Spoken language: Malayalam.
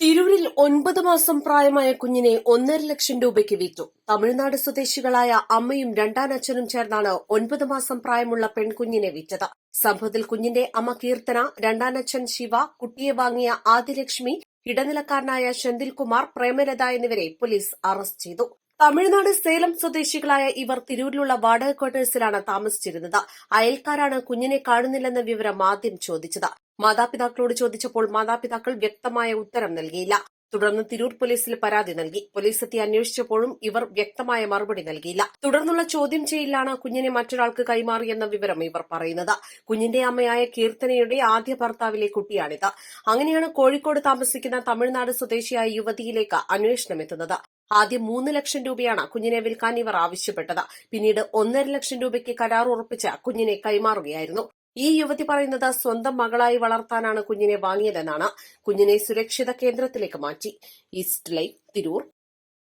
തിരൂരിൽ ഒൻപത് മാസം പ്രായമായ കുഞ്ഞിനെ ഒന്നര ലക്ഷം രൂപയ്ക്ക് വിറ്റു. തമിഴ്നാട് സ്വദേശികളായ അമ്മയും രണ്ടാനച്ഛനും ചേർന്നാണ് ഒൻപത് മാസം പ്രായമുള്ള പെൺകുഞ്ഞിനെ വിറ്റത്. സംഭവത്തിൽ കുഞ്ഞിന്റെ അമ്മ കീർത്തന രണ്ടാനച്ഛൻ ശിവ കുട്ടിയെ വാങ്ങിയ ആദിലക്ഷ്മി ഇടനിലക്കാരനായ സെന്തിൽകുമാർ പ്രേമലത എന്നിവരെ പോലീസ് അറസ്റ്റ് ചെയ്തു. തമിഴ്നാട് സേലം സ്വദേശികളായ ഇവർ തിരൂരിലുള്ള വാടക ക്വാർട്ടേഴ്സിലാണ് താമസിച്ചിരുന്നത്. അയൽക്കാരാണ് കുഞ്ഞിനെ കാണുന്നില്ലെന്ന വിവരം ആദ്യം ചോദിച്ചത്. മാതാപിതാക്കളോട് ചോദിച്ചപ്പോൾ മാതാപിതാക്കൾ വ്യക്തമായ ഉത്തരം നൽകിയില്ല. തുടർന്ന് തിരൂർ പോലീസിൽ പരാതി നൽകി. പോലീസ് എത്തി അന്വേഷിച്ചപ്പോഴും ഇവർ വ്യക്തമായ മറുപടി നൽകിയില്ല. തുടർന്നുള്ള ചോദ്യം ചെയ്യലാണ് കുഞ്ഞിനെ മറ്റൊരാൾക്ക് കൈമാറിയെന്ന വിവരം ഇവർ പറയുന്നത്. കുഞ്ഞിന്റെ അമ്മയായ കീർത്തനയുടെ ആദ്യ ഭർത്താവിലെ കുട്ടിയാണിത്. അങ്ങനെയാണ് കോഴിക്കോട് താമസിക്കുന്ന തമിഴ്നാട് സ്വദേശിയായ യുവതിയിലേക്ക് അന്വേഷണം എത്തുന്നത്. ആദ്യം മൂന്ന് ലക്ഷം രൂപയാണ് കുഞ്ഞിനെ വിൽക്കാൻ ഇവർ ആവശ്യപ്പെട്ടത്. പിന്നീട് ഒന്നര ലക്ഷം രൂപയ്ക്ക് കരാർ ഉറപ്പിച്ച് കുഞ്ഞിനെ കൈമാറുകയായിരുന്നു. ഈ യുവതി പറയുന്നത് സ്വന്തം മകളായി വളർത്താനാണ് കുഞ്ഞിനെ വാങ്ങിയതെന്നാണ്. കുഞ്ഞിനെ സുരക്ഷിത കേന്ദ്രത്തിലേക്ക് മാറ്റി. East life Tirur.